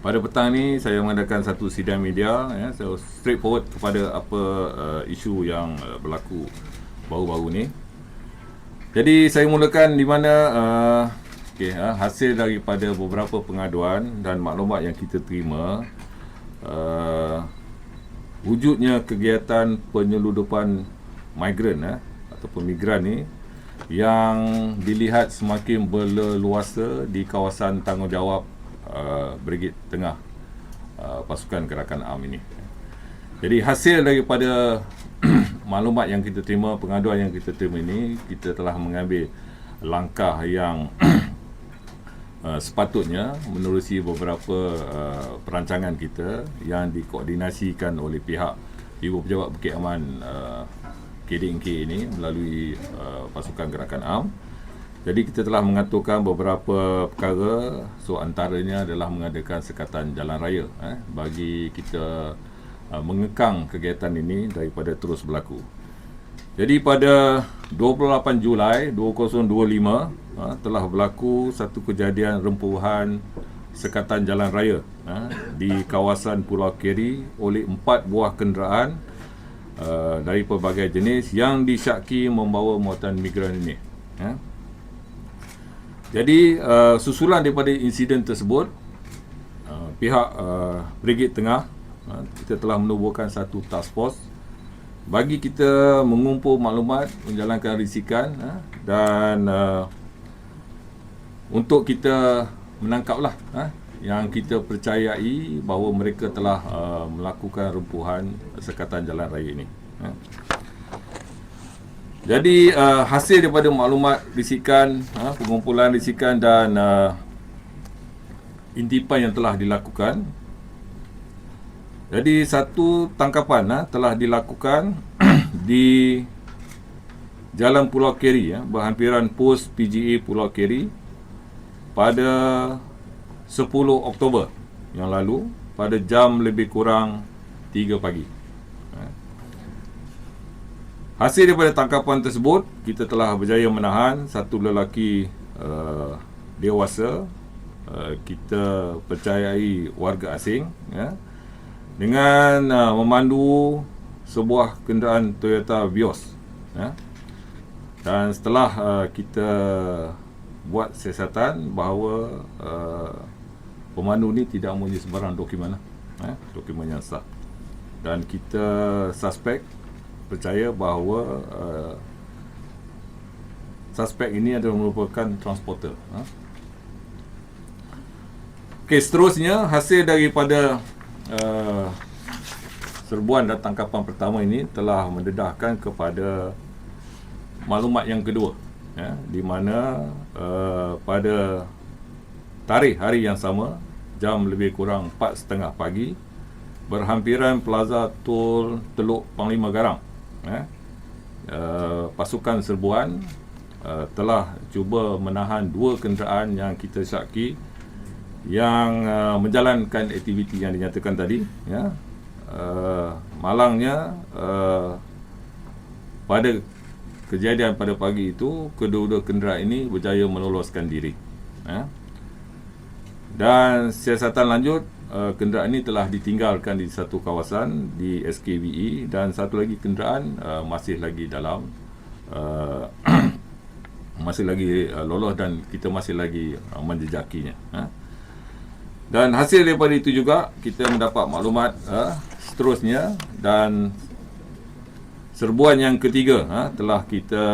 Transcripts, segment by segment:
pada petang ni saya mengadakan satu sidang media ya so straightforward kepada apa uh, isu yang uh, berlaku baru-baru ni. Jadi saya mulakan di mana uh, okay, uh, hasil daripada beberapa pengaduan dan maklumat yang kita terima uh, wujudnya kegiatan penyeludupan migran uh, ataupun migran ni yang dilihat semakin berleluasa di kawasan tanggungjawab uh, Brigade Tengah uh, pasukan gerakan AM ini. Jadi hasil daripada maklumat yang kita terima, pengaduan yang kita terima ini, kita telah mengambil langkah yang uh, sepatutnya menerusi beberapa uh, perancangan kita yang dikoordinasikan oleh pihak Ibu Pejabat Bukit Aman uh, KDNK ini melalui uh, pasukan gerakan AM. Jadi kita telah mengaturkan beberapa perkara so antaranya adalah mengadakan sekatan jalan raya eh, bagi kita uh, mengekang kegiatan ini daripada terus berlaku. Jadi pada 28 Julai 2025 uh, telah berlaku satu kejadian rempuhan sekatan jalan raya uh, di kawasan Pulau Keri oleh empat buah kenderaan uh, dari pelbagai jenis yang disyaki membawa muatan migran ini. Uh. Jadi uh, susulan daripada insiden tersebut uh, pihak uh, Brigade Tengah uh, kita telah menubuhkan satu task force bagi kita mengumpul maklumat menjalankan risikan uh, dan uh, untuk kita menangkaplah uh, yang kita percayai bahawa mereka telah uh, melakukan rempuhan sekatan jalan raya ini. Uh. Jadi uh, hasil daripada maklumat risikan, uh, pengumpulan risikan dan uh, intipan yang telah dilakukan. Jadi satu tangkapan uh, telah dilakukan di Jalan Pulau Keri ya, berhampiran pos PGA Pulau Keri pada 10 Oktober yang lalu pada jam lebih kurang 3 pagi. Hasil daripada tangkapan tersebut, kita telah berjaya menahan satu lelaki uh, dewasa uh, kita percayai warga asing ya, dengan uh, memandu sebuah kenderaan Toyota Vios. Ya. Dan setelah uh, kita buat siasatan bahawa uh, pemandu ni tidak mempunyai sebarang dokumen, ya, dokumen yang sah. Dan kita suspek percaya bahawa uh, suspek ini adalah merupakan transporter. Ha? Okey, seterusnya hasil daripada uh, serbuan dan tangkapan pertama ini telah mendedahkan kepada maklumat yang kedua. Ya, di mana uh, pada tarikh hari yang sama jam lebih kurang 4.30 pagi berhampiran Plaza Tol Teluk Panglima Garang eh, uh, pasukan serbuan uh, telah cuba menahan dua kenderaan yang kita syaki yang uh, menjalankan aktiviti yang dinyatakan tadi ya. Uh, malangnya uh, pada kejadian pada pagi itu kedua-dua kenderaan ini berjaya meloloskan diri ya. Dan siasatan lanjut uh, kenderaan ini telah ditinggalkan di satu kawasan di SKVE dan satu lagi kenderaan uh, masih lagi dalam. Uh, masih lagi uh, lolos dan kita masih lagi uh, menjejakinya uh. dan hasil daripada itu juga kita mendapat maklumat uh, seterusnya. Dan serbuan yang ketiga uh, telah kita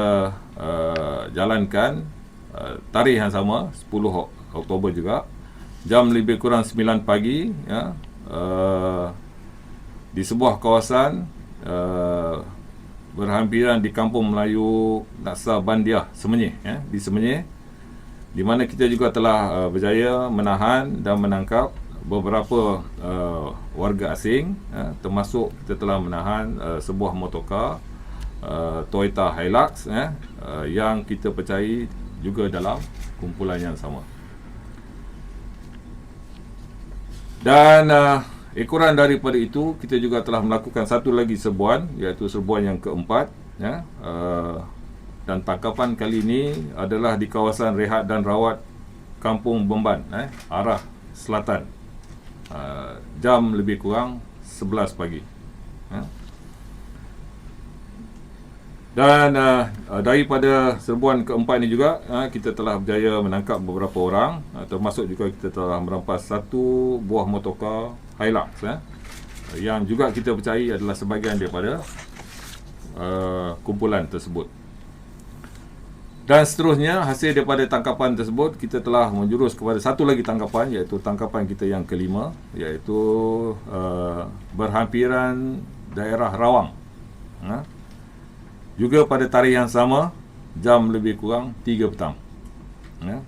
uh, jalankan uh, tarikh yang sama 10 Oktober juga jam lebih kurang 9 pagi ya uh, di sebuah kawasan uh, berhampiran di kampung Melayu Naksa Bandia Semenyih ya di Semenyih di mana kita juga telah uh, berjaya menahan dan menangkap beberapa uh, warga asing ya, termasuk kita telah menahan uh, sebuah motorkar uh, Toyota Hilux ya uh, yang kita percayai juga dalam kumpulan yang sama. Dan uh, ekoran daripada itu kita juga telah melakukan satu lagi serbuan iaitu serbuan yang keempat ya. Uh, dan tangkapan kali ini adalah di kawasan rehat dan rawat Kampung Bemban eh arah selatan. uh, jam lebih kurang 11 pagi. Ya. Dan uh, daripada serbuan keempat ini juga uh, kita telah berjaya menangkap beberapa orang uh, termasuk juga kita telah merampas satu buah motorkar Hilux uh, yang juga kita percayai adalah sebahagian daripada uh, kumpulan tersebut. Dan seterusnya hasil daripada tangkapan tersebut kita telah menjurus kepada satu lagi tangkapan iaitu tangkapan kita yang kelima iaitu uh, berhampiran daerah Rawang. Uh, juga pada tarikh yang sama jam lebih kurang 3 petang. Ya.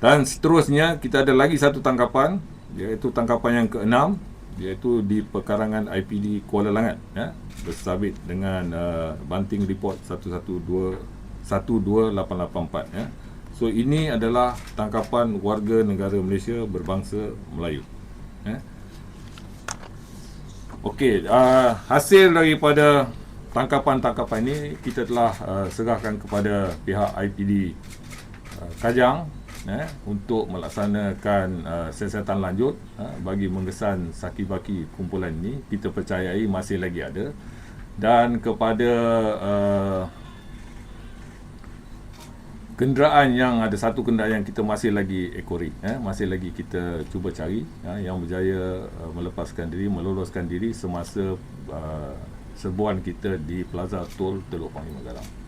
Dan seterusnya kita ada lagi satu tangkapan iaitu tangkapan yang keenam iaitu di pekarangan IPD Kuala Langat ya bersabit dengan uh, banting report 112 12884 ya. So ini adalah tangkapan warga negara Malaysia berbangsa Melayu. Ya. Okey, uh, hasil daripada tangkapan-tangkapan ini kita telah uh, serahkan kepada pihak IPD uh, Kajang eh, untuk melaksanakan uh, siasatan lanjut uh, bagi mengesan saki-baki kumpulan ini. Kita percayai masih lagi ada. Dan kepada uh, kenderaan yang ada satu kenderaan yang kita masih lagi ekori eh, masih lagi kita cuba cari eh, yang berjaya uh, melepaskan diri meloloskan diri semasa uh, serbuan kita di Plaza Tol Teluk Panglima Galang.